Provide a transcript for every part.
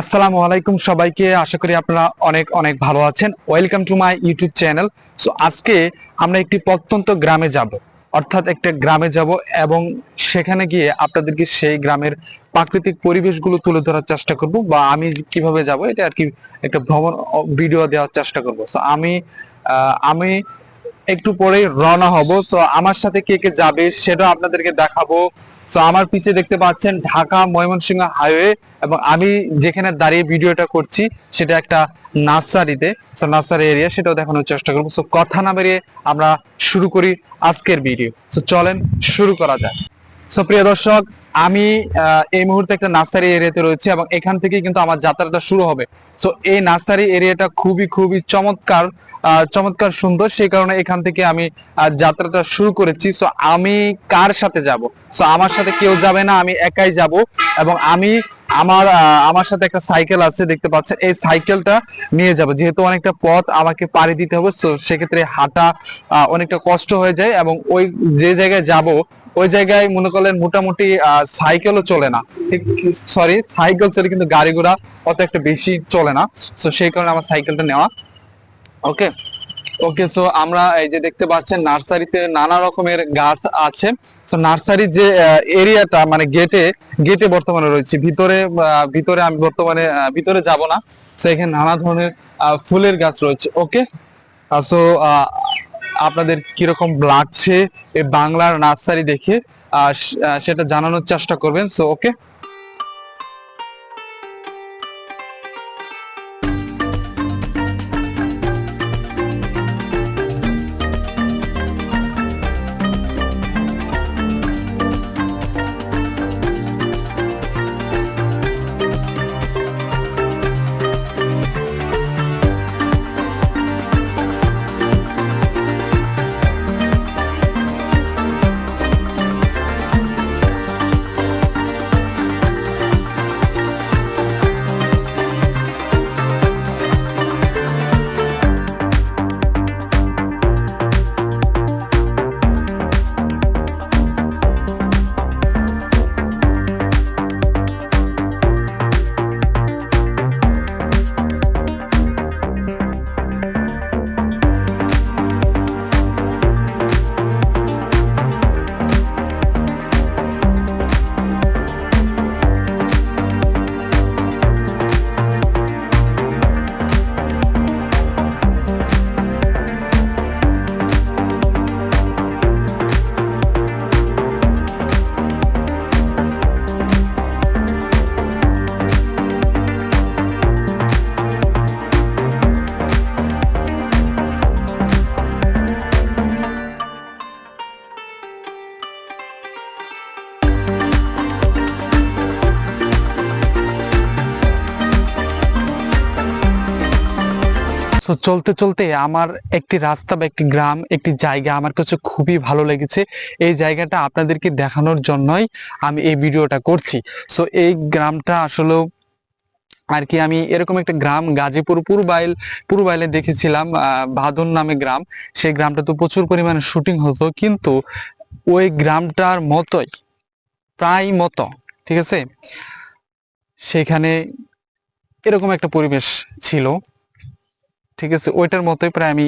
আসসালামু আলাইকুম সবাইকে। আশা করি আপনারা অনেক অনেক ভালো আছেন। Welcome to my YouTube channel so আজকে আমরা একটি প্রত্যন্ত গ্রামে যাব। অর্থাৎ একটা গ্রামে যাব এবং সেখানে গিয়ে আপনাদেরকে সেই গ্রামের প্রাকৃতিক পরিবেশগুলো তুলে ধরার চেষ্টা করব বা আমি কীভাবে যাব এটা আর কি একটা ভ্রমণ ভিডিও দেওয়ার চেষ্টা করব। সো আমি আমি একটু পরেই রওনা হব। সো আমার সাথে কে কে যাবে সেটাও আপনাদেরকে দেখাবো। সো আমার পিছে দেখতে পাচ্ছেন ঢাকা ময়মনসিংহ হাইওয়ে এবং আমি যেখানে দাঁড়িয়ে ভিডিওটা করছি, সেটা একটা নার্সারিতে সো নার্সারি এরিয়া সেটাও দেখানোর চেষ্টা করব। সো কথা না বেরিয়ে আমরা শুরু করি আজকের ভিডিও। সো চলেন শুরু করা যাক। সো প্রিয় দর্শক, আমি এই মুহূর্তে একটা নার্সারি এরিয়াতে রয়েছি এবং এখান থেকেই কিন্তু আমার যাত্রাটা শুরু হবে। সো এই নার্সারি এরিয়াটা খুবই খুবই চমৎকার। চমৎকার সুন্দর। সেই কারণে এখান থেকে আমি যাত্রাটা শুরু করেছি। সো আমি কার সাথে যাব? সো আমার সাথে কেউ যাবে না, আমি একাই যাব। এবং আমি আমার আমার সাথে একটা সাইকেল আছে, দেখতে পাচ্ছেন। এই সাইকেলটা নিয়ে যাব। যেহেতু অনেকটা পথ আমাকে পাড়ি দিতে হবে তো সেক্ষেত্রে হাঁটা অনেকটা কষ্ট হয়ে যায়। এবং ওই যে জায়গায় যাব, ওই জায়গায় মনে করলেন মোটামুটি সাইকেলও চলে না। সরি সাইকেল চলে, কিন্তু গাড়ি ঘোড়া অত একটা বেশি চলে না। তো সেই কারণে আমার সাইকেলটা নেওয়া ওকে ওকে সো আমরা এই যে দেখতে পাচ্ছেন, নার্সারিতে নানা রকমের গাছ আছে। তো নার্সারির যে এরিয়াটা মানে গেটে গেটে বর্তমানে রয়েছে। ভিতরে ভিতরে আমি বর্তমানে ভিতরে যাব না। তো এখানে নানা ধরনের ফুলের গাছ রয়েছে। ওকে সো আপনাদের কীরকম লাগছে এই বাংলার নার্সারি দেখে সেটা জানানোর চেষ্টা করবেন। সো ওকে সো চলতে চলতে আমার একটি রাস্তা বা একটি গ্রাম, একটি জায়গা আমার কাছে খুবই ভালো লেগেছে। এই জায়গাটা আপনাদেরকে দেখানোর জন্যই আমি এই ভিডিওটা করছি। সো এই গ্রামটা আসলেও আর কি আমি এরকম একটা গ্রাম, গাজীপুর, পূর্বাইল, পূর্বাইলে দেখেছিলাম ভাদন নামে গ্রাম। সেই গ্রামটা তো প্রচুর পরিমাণে শুটিং হতো। কিন্তু ওই গ্রামটার মতোই, প্রায় মতো, ঠিক আছে? সেখানে এরকম একটা পরিবেশ ছিল। ঠিক আছে, ওইটার মতোই প্রায় আমি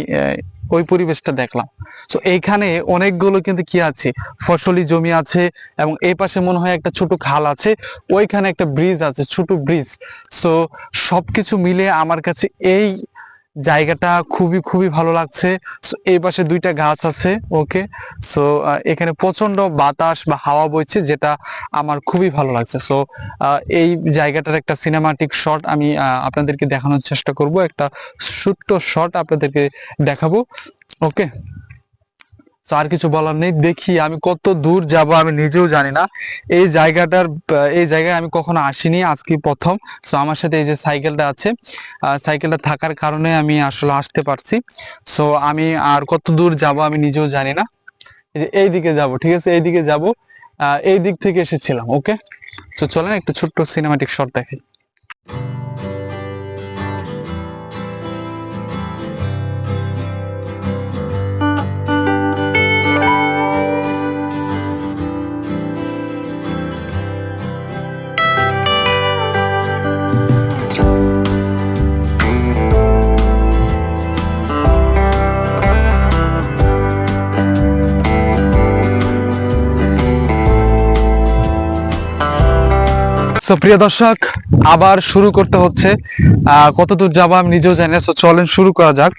ওই পরিবেশটা দেখলাম। তো এইখানে অনেকগুলো কিন্তু কি আছে? ফসলি জমি আছে এবং এই পাশে মনে হয় একটা ছোট খাল আছে, ওইখানে একটা ব্রিজ আছে, ছোট ব্রিজ সো সবকিছু মিলে আমার কাছে এই জায়গাটা খুবই খুবই ভালো লাগছে। এই পাশে দুইটা গাছ আছে ওকে সো এখানে প্রচণ্ড বাতাস বা হাওয়া বইছে, যেটা আমার খুবই ভালো লাগছে। সো এই জায়গাটার একটা সিনেমাটিক শট আমি আপনাদেরকে দেখানোর চেষ্টা করব। একটা ছোট্ট শট আপনাদেরকে দেখাবো ওকে তো আর কিছু বলার নেই। দেখি আমি কত দূর যাব আমি নিজেও জানি না। এই জায়গাটার, এই জায়গায় আমি কখনো আসিনি আজকে প্রথম। সো আমার সাথে এই যে সাইকেলটা আছে সাইকেলটা থাকার কারণে আমি আসলে আসতে পারছি। সো আমি আর কত দূর যাব আমি নিজেও জানি না। এই দিকে যাব, ঠিক আছে? এই দিকে যাব এই দিক থেকে এসেছিলাম ওকে তো চলেন একটা ছোট্ট সিনেমাটিক শট দেখি সো প্রিয় দর্শক, আবার শুরু করতে হচ্ছে কতদূর যাব আমি নিজেও জানি সো চলেন শুরু করা যাক।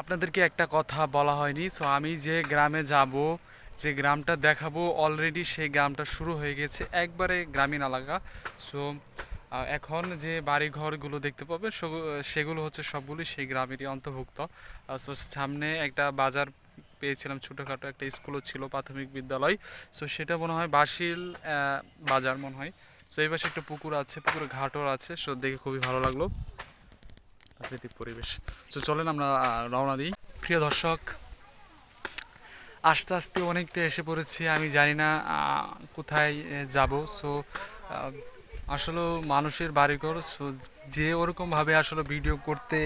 আপনাদেরকে একটা কথা বলা হয়নি, সো আমি যে গ্রামে যাব, যে গ্রামটা দেখাবো অলরেডি সেই গ্রামটা শুরু হয়ে গেছে, একবারে গ্রামীণ এলাকা। সো এখন যে বাড়ি ঘরগুলো দেখতে সগু- সেগুলো হচ্ছে সবগুলি সেই গ্রামেরই অন্তর্ভুক্ত। সো সামনে একটা বাজার পেয়েছিলাম, ছোটোখাটো একটা স্কুলও ছিল, প্রাথমিক বিদ্যালয়। সো সেটা মনে হয় বাসিল বাজার মনে হয়। সো এই পাশে একটা পুকুর আছে পুকুরে ঘাটও আছে। সো দেখে খুবই ভালো লাগল। প্রাকৃতিক পরিবেশ। তো চলেন আমরা রওনা দিই। প্রিয় দর্শক, আস্তে আস্তে অনেকটা এসে পড়েছি। আমি জানি না কোথায় যাব। সো আসলে মানুষের বাড়িঘর যে ওরকমভাবে আসলে ভিডিও করতে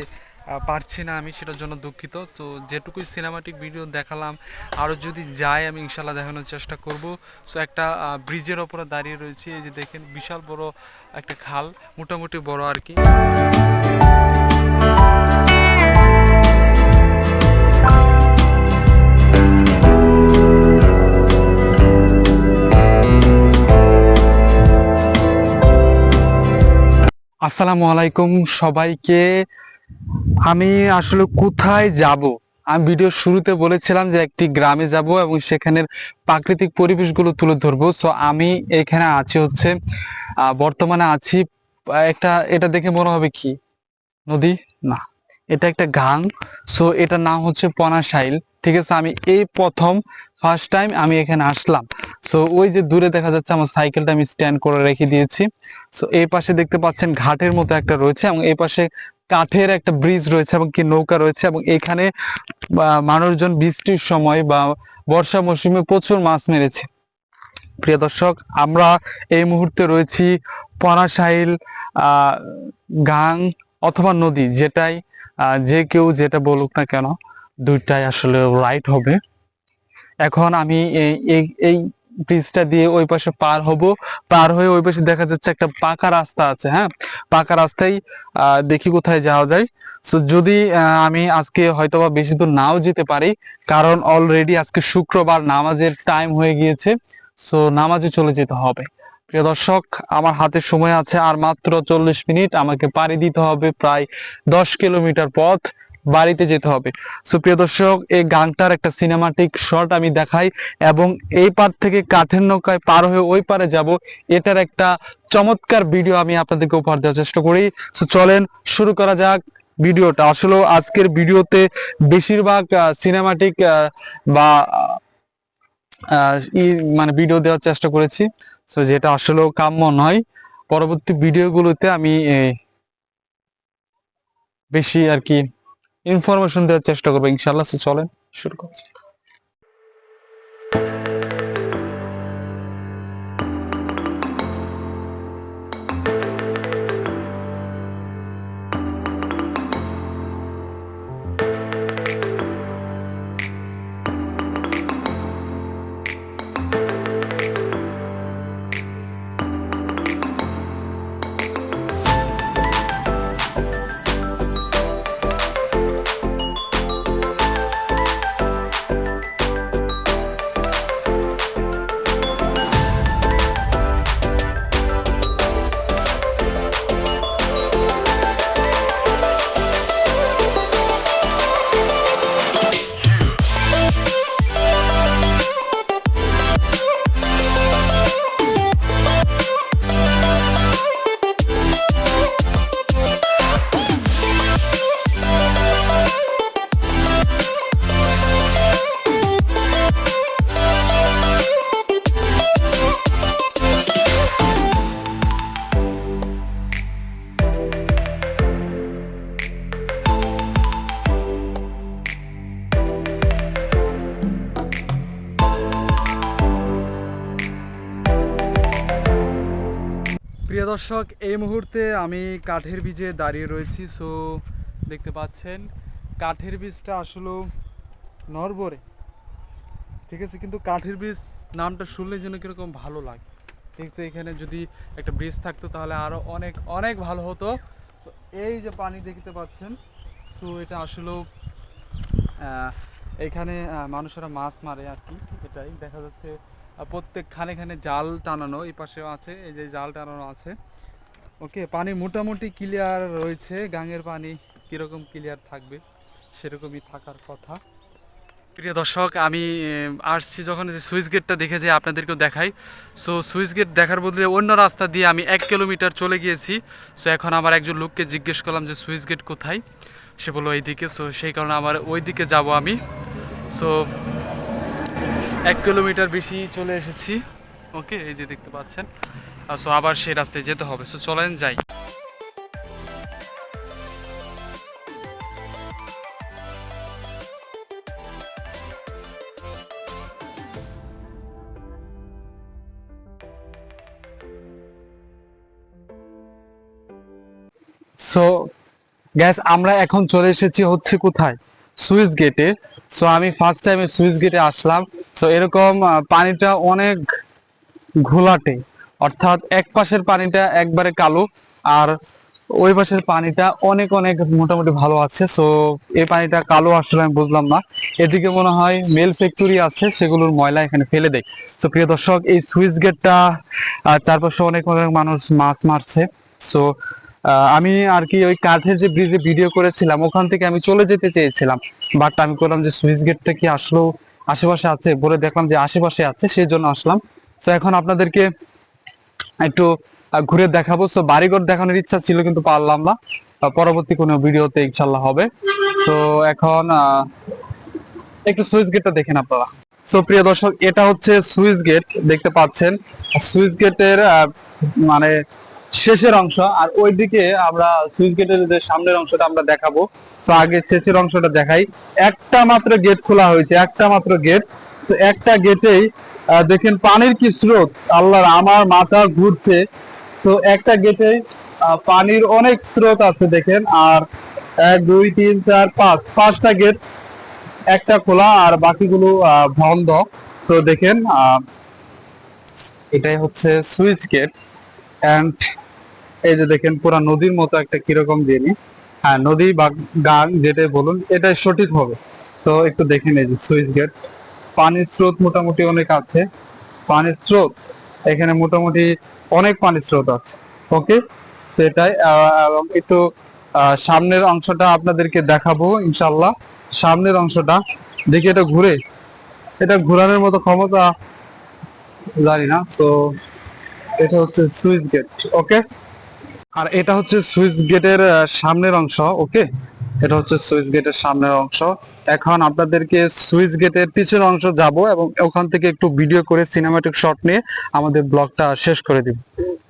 পারছি না আমি সেটার জন্য দুঃখিত। সো যেটুকুই সিনেমাটিক ভিডিও দেখালাম আরও যদি যাই আমি ইনশাল্লাহ দেখানোর চেষ্টা করব। সো একটা ব্রিজের ওপরে দাঁড়িয়ে রয়েছি, এই যে দেখেন বিশাল বড় একটা খাল, মোটামুটি বড় আর কি। আসসালামু আলাইকুম সবাইকে। আমি আসলে কোথায় যাব? আমি ভিডিও শুরুতে বলেছিলাম যে একটি গ্রামে যাব এবং সেখানের প্রাকৃতিক পরিবেশগুলো তুলে ধরবো। সো আমি এখানে আছি হচ্ছে বর্তমানে আছি একটা, এটা দেখে মনে হবে কি? নদী? না, এটা একটা গাং সো এটার নাম হচ্ছে পনাশাইল। ঠিক আছে, আমি এই প্রথম ফার্স্ট টাইম আমি এখানে আসলাম। সো ওই যে দূরে দেখা যাচ্ছে, আমার সাইকেলটা আমি স্ট্যান্ড করে রেখে দিয়েছি। সো এই পাশে দেখতে পাচ্ছেন, ঘাটের মতো একটা রয়েছে এবং এই পাশে কাঠের একটা ব্রিজ রয়েছে এবং কি নৌকা রয়েছে এবং এখানে মানুষজন বৃষ্টির সময় বা বর্ষা মৌসুমে প্রচুর মাছ মেরেছে। প্রিয় দর্শক, আমরা এই মুহূর্তে রয়েছি পনাশাইল আহ গাং অথবা নদী, যেটাই যে কেউ যেটা বলুক না কেন, দুইটাই আসলে রাইট হবে। এখন আমি এই এই ব্রিজটা দিয়ে ওই পাশে পার হব। পার হয়ে ওই পাশে দেখা যাচ্ছে একটা পাকা রাস্তা আছে হ্যাঁ? পাকা রাস্তায় দেখি কোথায় যাওয়া যায়। সো যদি আমি আজকে হয়তোবা বেশি দূর নাও যেতে পারি, কারণ অলরেডি আজকে শুক্রবার নামাজের টাইম হয়ে গিয়েছে সো নামাজে চলে যেতে হবে। প্রিয় দর্শক, আমার হাতে সময় আছে আর মাত্র চল্লিশ মিনিট, আমাকে পাড়ি দিতে হবে প্রায় দশ কিলোমিটার পথ। বাড়িতে যেতে হবে। সো প্রিয় দর্শক, এই গানটার একটা সিনেমাটিক শট আমি দেখাই এবং এই পার থেকে কাঠের নৌকায় পার হয়ে ওই পারে যাব। এটার একটা চমৎকার ভিডিও আমি আপনাদেরকে উপহার দেওয়ার চেষ্টা করি। সো চলেন শুরু করা যাক ভিডিওটা। আসলে আজকের ভিডিওতে বেশিরভাগ সিনেমাটিক বা মানে ভিডিও দেওয়ার চেষ্টা করেছি। সো যেটা আসলেও কাম্য নয়। পরবর্তী ভিডিওগুলোতে আমি বেশি আর কি ইনফরমেশন দেওয়ার চেষ্টা করব ইনশাল্লাহ চলেন শুরু করা দর্শক, এই মুহূর্তে আমি কাঠের বীজে দাঁড়িয়ে রয়েছি। সো দেখতে পাচ্ছেন, কাঠের বীজটা আসলে নরবরে ঠিক আছে, কিন্তু কাঠের বীজ নামটা শুনলে যেন কীরকম ভালো লাগে। ঠিক আছে, এখানে যদি একটা ব্রিজ থাকতো তাহলে আরও অনেক অনেক ভালো হতো। সো এই যে পানি দেখতে পাচ্ছেন সো এটা আসলেও এখানে মানুষেরা মাছ মারে আর কি। এটাই দেখা যাচ্ছে প্রত্যেক খানে খানে জাল টানানো এই পাশেও আছে, এই যে জাল টানানো আছে। ওকে, পানি মোটামুটি ক্লিয়ার রয়েছে, গাঙের পানি কীরকম ক্লিয়ার থাকবে সেরকমই থাকার কথা। প্রিয় দর্শক, আমি আসছি যখন যে সুইচ গেটটা দেখে যে আপনাদেরকেও দেখাই। সো সুইচ গেট দেখার বদলে অন্য রাস্তা দিয়ে আমি এক কিলোমিটার চলে গিয়েছি। সো এখন আমার একজন লোককে জিজ্ঞেস করলাম যে সুইচ গেট কোথায়? সে বলল, এইদিকে। সো সেই কারণে আমার ওই দিকে যাব আমি। সো এক কিলোমিটার বেশি চলে এসেছি। ওকে, এই যে দেখতে পাচ্ছেন। সো আবার সেই রাস্তায় যেতে হবে। সো চলেন যাই। সো গ্যাস আমরা এখন চলে এসেছি হচ্ছে কোথায়? সুইচ গেটে। সো আমি ফার্স্ট টাইমে সুইচ গেটে আসলাম। সো এরকম পানিটা অনেক ঘোলাটে। অর্থাৎ এক পাশের পানিটা একবারে কালো, আর ওই পাশের পানিটা অনেক অনেক মোটামুটি ভালো আছে। সো এই পানিটা কালো আসলে আমি বুঝলাম না। এদিকে মনে হয় মেল ফ্যাক্টরি আছে, সেগুলোর ময়লা এখানে ফেলে দেয়। সো প্রিয় দর্শক, এই সুইচ গেটটা চারপাশে অনেক অনেক মানুষ মাছ মারছে। সো আমি আর কি ওই কাঠের যে ব্রিজে ভিডিও করেছিলাম, ওখান থেকে আমি চলে যেতে চেয়েছিলাম। বাট আমি করলাম যে, সুইচ গেটটা কি আসলেও আশেপাশে আছে বলে দেখলাম যে আশেপাশে আছে, সেই জন্য আসলাম। তো এখন আপনাদেরকে একটু ঘুরে দেখাবো। তো বাড়িঘর দেখানোর ইচ্ছা ছিল, কিন্তু পারলাম না। পরবর্তী কোনো ভিডিওতে ইনশাল্লাহ হবে। তো এখন একটু সুইচ গেটটা দেখেন আপনারা। সো প্রিয় দর্শক, এটা হচ্ছে সুইচ গেট, দেখতে পাচ্ছেন। সুইচ গেটের মানে শেষের অংশ, আর ওইদিকে আমরা সুইচ গেটের যে সামনের অংশটা আমরা দেখাবো। তো আগে শেষের অংশটা দেখাই। একটা মাত্র গেট খোলা হয়েছে, একটা মাত্র গেট। তো একটা গেটেই দেখেন পানির কি স্রোত। আল্লাহর আমার মাথা ঘুরছে। তো একটা গেটে পানির অনেক স্রোত আছে দেখেন। আর এক, দুই, তিন, চার, পাঁচ, পাঁচটা গেট, একটা খোলা আর বাকিগুলো বন্ধ। তো দেখেন এটাই হচ্ছে সুইচ গেট। অ্যান্ড এই যে দেখেন, পুরা নদীর মতো একটা কীরকম জিনিস হ্যাঁ নদী বা গান যেটাই বলুন, এটাই সঠিক হবে। তো একটু দেখেন এই যে সুইচ গেট। পানির স্রোত মোটামুটি অনেক আছে। পানির স্রোত, এখানে মোটামুটি অনেক পানির স্রোত আছে। ওকে? সেটাই এবং একটু সামনের অংশটা আপনাদেরকে দেখাবো ইনশাল্লাহ সামনের অংশটা, দেখি এটা ঘুরে। এটা ঘোরানোর মতো ক্ষমতা জানি না। তো এটা হচ্ছে সুইচ গেট, ওকে? আর এটা হচ্ছে সুইচ গেটের সামনের অংশ, ওকে? এটা হচ্ছে সুইচ গেটের সামনের অংশ। এখন আপনাদেরকে সুইচ গেটের পিছনের অংশ যাব এবং ওখান থেকে একটু ভিডিও করে সিনেমাটিক শট নিয়ে আমাদের ব্লগটা শেষ করে দিব,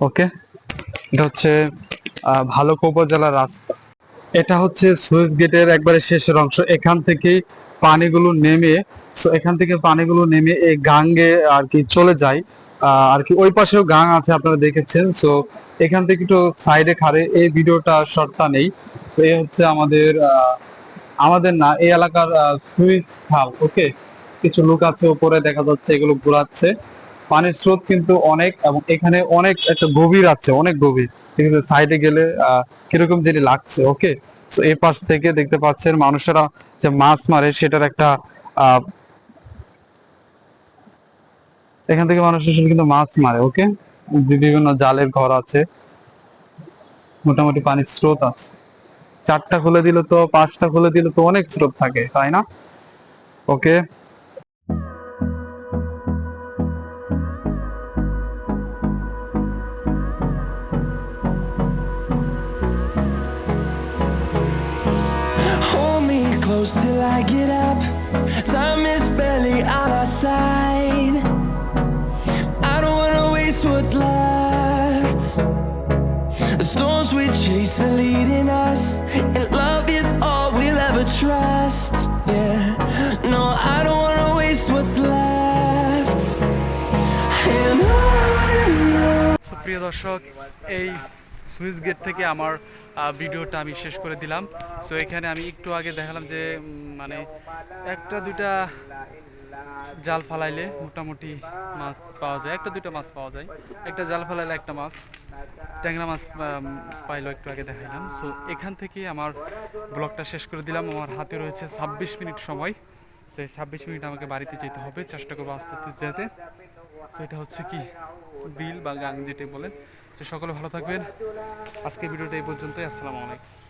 ওকে? এটা হচ্ছে ভালুকা উপজেলার রাস্তা। এটা হচ্ছে সুইচ গেটের একবারে শেষের অংশ। এখান থেকে পানিগুলো নেমে এখান থেকে পানিগুলো নেমে এই গাঙ্গে আর কি চলে যায়। আর কি ওই পাশেও গাং আছে আপনারা দেখেছেন। সো এখান থেকে একটু সাইডে খারে এই ভিডিওটা শর্টটা নেই। তো এই হচ্ছে আমাদের আমাদের না, এই এলাকার সুইচ খাল ওকে কিছু লোক আছে উপরে, দেখা যাচ্ছে এগুলো ঘোরাচ্ছে। পানির স্রোত কিন্তু অনেক এবং এখানে অনেক একটা গভীর আছে, অনেক গভীর। আছে সাইডে গেলে কীরকম যেন লাগছে ওকে তো এই পাশ থেকে দেখতে পাচ্ছেন মানুষেরা যে মাছ মারে, সেটার একটা এখান থেকে মানুষ আসলে কিন্তু মাছ মারে, ওকে বিভিন্ন জালের ঘর আছে, মোটামুটি পানির স্রোত আছে চারটা খুলে দিল তো, পাঁচটা খুলে দিল তো অনেক স্রোত থাকে, তাই না ওকে till I get up. Time is barely on our side. Storms we chase are leading us, and love is all we'll ever trust. Yeah, no, I don't wanna waste what's left. And on সুপ্রিয় দর্শক এই switch gate থেকে আমার ভিডিওটা আমি শেষ করে দিলাম সো এখানে আমি একটু আগে দেখালাম যে মানে একটা দুইটা জাল ফালাইলে মোটামুটি মাছ পাওয়া যায়। একটা দুটো মাছ পাওয়া যায়। একটা জাল ফালাইলে একটা মাছ। ট্যাংরা মাছ পাইলো একটু আগে দেখাইলাম। সো এখান থেকে আমার ব্লগটা শেষ করে দিলাম। আমার হাতে রয়েছে ছাব্বিশ মিনিট সময়। সেই ছাব্বিশ মিনিট আমাকে বাড়িতে যেতে হবে। চেষ্টা করব আস্তে আস্তে যেতে। তো এটা হচ্ছে কি? বিল বা গাং যেটাই বলেন। তো সকলে ভালো থাকবেন। আজকে ভিডিওটা এই পর্যন্তই। আসসালামু আলাইকুম।